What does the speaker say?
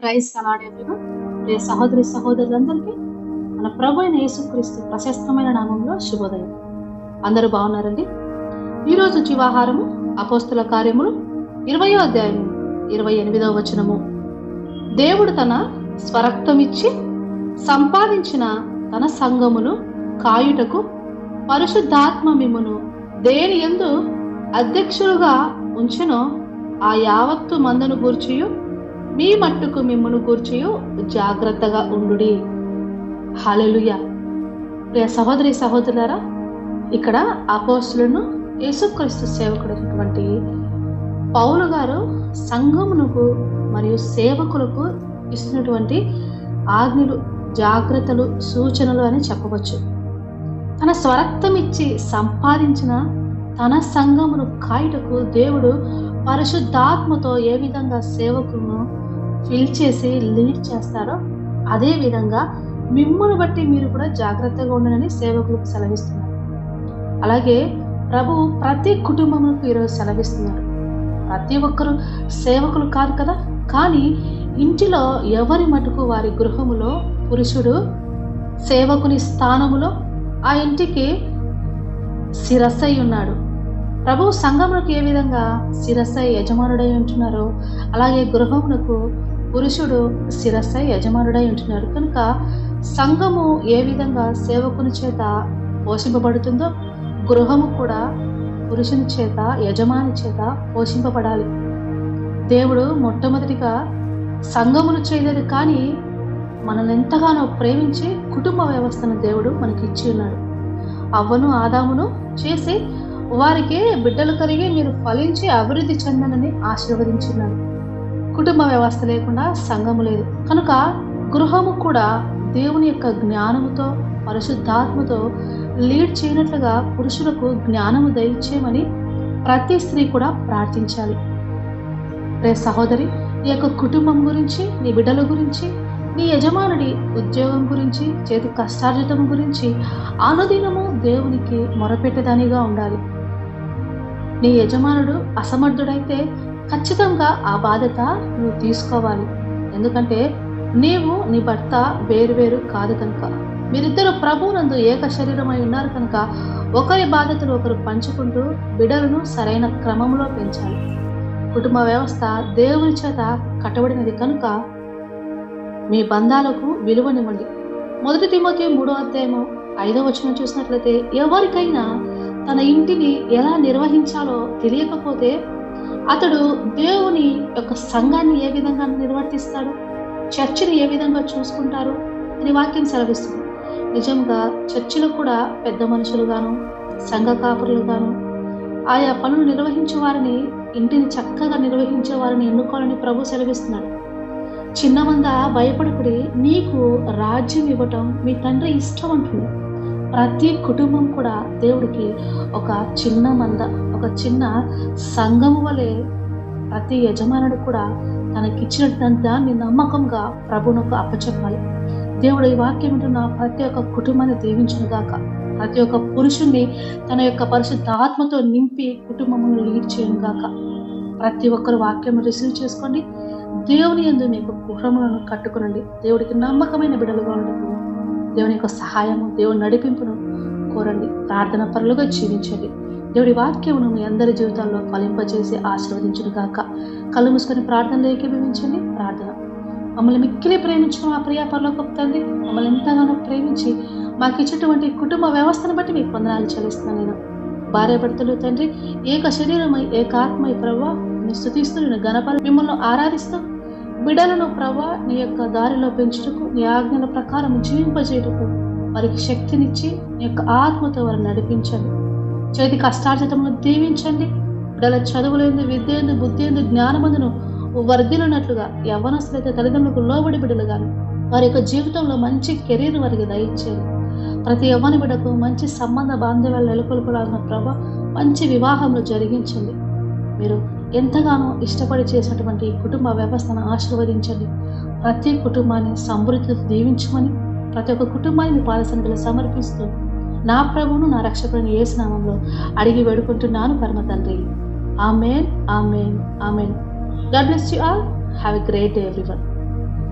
Praise కలాడేవిగా ప్రియ సహోదరి సహోదరులందరికీ మన ప్రభు అయిన యేసుక్రీస్తు ప్రశస్తమైన నామంలో శుభోదయం. అందరూ బాగున్నారండి? ఈరోజు జీవాహారము అపోస్తుల కార్యములు ఇరవయో అధ్యాయము ఇరవై ఎనిమిదవ వచనము. దేవుడు తన స్వరక్తమిచ్చి సంపాదించిన తన సంఘమును కాయుటకు పరిశుద్ధాత్మ మిమ్మును దేని ఎందు అధ్యక్షులుగా ఉంచెనో ఆ యావత్తు మందను గూర్చియు మీ మట్టుకు మిమ్మును గూర్చియు జాగ్రత్తగా ఉండుడి. హలలుయ ప్రియ సహోదరి సహోదరులారా ఇక్కడ అపోస్తులను యేసుక్రీస్తు సేవకుడైనటువంటి పౌలు గారు సంఘమునకు మరియు సేవకులకు ఇస్తున్నటువంటి ఆజ్ఞలు జాగ్రత్తలు సూచనలు అని చెప్పవచ్చు. తన స్వరక్తం ఇచ్చి సంపాదించిన తన సంఘమును కాయుటకు దేవుడు పరిశుద్ధాత్మతో ఏ విధంగా సేవకులను ఫిల్ చేసి లీడ్ చేస్తారో అదే విధంగా బట్టి మీరు కూడా జాగ్రత్తగా ఉండనని సేవకులకు సెలవిస్తున్నారు. అలాగే ప్రభు ప్రతి కుటుంబములకు ఈరోజు సెలవిస్తున్నారు. ప్రతి ఒక్కరు సేవకులు కాదు కదా? కానీ ఇంటిలో ఎవరి మటుకు వారి గృహములో పురుషుడు సేవకుని స్థానములో ఆ ఇంటికి శిరస్సై ఉన్నాడు. ప్రభు సంఘమునకు ఏ విధంగా శిరస్సై యజమానుడై ఉంటున్నారో అలాగే గృహమునకు పురుషుడు శిరస్సై యజమానుడై ఉంటున్నాడు. కనుక సంఘము ఏ విధంగా సేవకుని చేత పోషింపబడుతుందో గృహము కూడా పురుషుని చేత యజమాని చేత పోషింపబడాలి. దేవుడు మొట్టమొదటిగా సంఘమును చేయలేదు కానీ మనల్ని ఎంతగానో ప్రేమించి కుటుంబ వ్యవస్థను దేవుడు మనకి ఇచ్చి ఉన్నాడు. అవ్వను ఆదామును చేసి వారికి బిడ్డలు కలిగి మీరు ఫలించి అభివృద్ధి చెందనని ఆశీర్వదించున్నాను కుటుంబ వ్యవస్థ లేకుండా సంఘము లేదు. కనుక గృహము కూడా దేవుని యొక్క జ్ఞానముతో పరిశుద్ధాత్మతో లీడ్ చేయనట్లుగా పురుషులకు జ్ఞానము దయచేయమని ప్రతి స్త్రీ కూడా ప్రార్థించాలి. రే సహోదరి నీ యొక్క కుటుంబం గురించి నీ బిడ్డల గురించి నీ యజమానుడి ఉద్యోగం గురించి చేతి కష్టార్జితం గురించి అనుదినము దేవునికి మొరపెట్టేదానిగా ఉండాలి. నీ యజమానుడు అసమర్థుడైతే ఖచ్చితంగా ఆ బాధ్యత నువ్వు తీసుకోవాలి. ఎందుకంటే నీవు నీ భర్త వేరువేరు కాదు కనుక. మీరిద్దరు ప్రభువునందు ఏక శరీరమై ఉన్నారు కనుక ఒకరి బాధ్యతలు ఒకరు పంచుకుంటూ బిడలను సరైన క్రమంలో పెంచాలి. కుటుంబ వ్యవస్థ దేవుని చేత కట్టబడినది కనుక మీ బంధాలకు విలువనివ్వండి మొదటి తిమ్మకి మూడో అధ్యాయము ఐదో వచనం చూసినట్లయితే ఎవరికైనా తన ఇంటిని ఎలా నిర్వహించాలో తెలియకపోతే అతడు దేవుని యొక్క సంఘాన్ని ఏ విధంగా నిర్వర్తిస్తాడు? చర్చిని ఏ విధంగా చూసుకుంటారు? అని వాక్యం సెలవిస్తుంది. నిజంగా చర్చిలో కూడా పెద్ద మనుషులుగాను సంఘ కాపురులుగాను ఆయా పనులు నిర్వహించే వారిని ఇంటిని చక్కగా నిర్వహించే వారిని ఎన్నుకోవాలని ప్రభు సెలవిస్తున్నాడు. చిన్నమంద భయపడకుడి నీకు రాజ్యం ఇవ్వటం మీ తండ్రి ఇష్టం అంటున్నాడు. ప్రతి కుటుంబం కూడా దేవుడికి ఒక చిన్న మంద ఒక చిన్న సంఘం వలె ప్రతి యజమానుడు కూడా తనకిచ్చిన దాన్ని నమ్మకంగా ప్రభునకు అప్పచెప్పాలి. దేవుడు ఈ వాక్యం వింటున్న ప్రతి ఒక్క కుటుంబాన్ని దీవించును గాక. ప్రతి ఒక్క పురుషుణ్ణి తన యొక్క పరిశుద్ధ ఆత్మతో నింపి కుటుంబమును లీడ్ చేయను గాక. ప్రతి ఒక్కరు వాక్యం రిసీవ్ చేసుకోండి. దేవుని ఎందు మీకు గృహములను కట్టుకునండి. దేవుడికి నమ్మకమైన బిడలుగా ఉండదు దేవుని యొక్క సహాయము దేవుని నడిపింపును కోరండి. ప్రార్థన పరులుగా జీవించండి. దేవుడి వాక్యమును మీ అందరి జీవితాల్లో ఫలింపజేసి ఆశీర్వదించును గాక. కళ్ళు మూసుకొని ప్రార్థనలో ఏకీభవించండి. ప్రార్థన. మమ్మల్ని మిక్కిలి ప్రేమించిన మా ప్రియ పరలోకపు తండ్రి మమ్మల్ని ఎంతగానో ప్రేమించి మాకు ఇచ్చినటువంటి కుటుంబ వ్యవస్థను బట్టి మీకు వందనాలు చెల్లిస్తున్నాను నేను. భార్య భర్తలు తండ్రి ఏక శరీరమై ఏకాత్మై ప్రభావ ప్రభా నేను స్థుతిస్తూ నేను గణపరి మిమ్మల్ని ఆరాధిస్తూ బిడలను ప్రభా నీ యొక్క దారిలో పెంచుటకు నీ ఆజ్ఞల ప్రకారం జీవింపజేయటకు వారికి శక్తినిచ్చి నీ యొక్క ఆత్మతో వారిని నడిపించండి. చేతి కష్టార్జితమును దీవించండి. బిడల చదువులేందు విద్యందు బుద్ధి జ్ఞానమందును వర్ధిల్లున్నట్లుగా యవనస్తులైతే తల్లిదండ్రులకు లోబడి బిడలు కానీ వారి యొక్క జీవితంలో మంచి కెరీర్ వారికి దయచేయండి. ప్రతి యవ్వని బిడకు మంచి సంబంధ బాంధవ్యాలు నెలకొల్పడాలన్న ప్రభ మంచి వివాహంలో జరిగించండి. మీరు ఎంతగానో ఇష్టపడి చేసినటువంటి కుటుంబ వ్యవస్థను ఆశీర్వదించండి. ప్రతి కుటుంబాన్ని సమృద్ధితో దీవించమని ప్రతి ఒక్క కుటుంబాన్ని మీ సమర్పిస్తూ నా ప్రభువును నా రక్షకుడిని ఏ స్నామంలో అడిగి వేడుకుంటున్నాను పరమ తండ్రి. Amen amen amen. God bless you all. Have a great day everyone.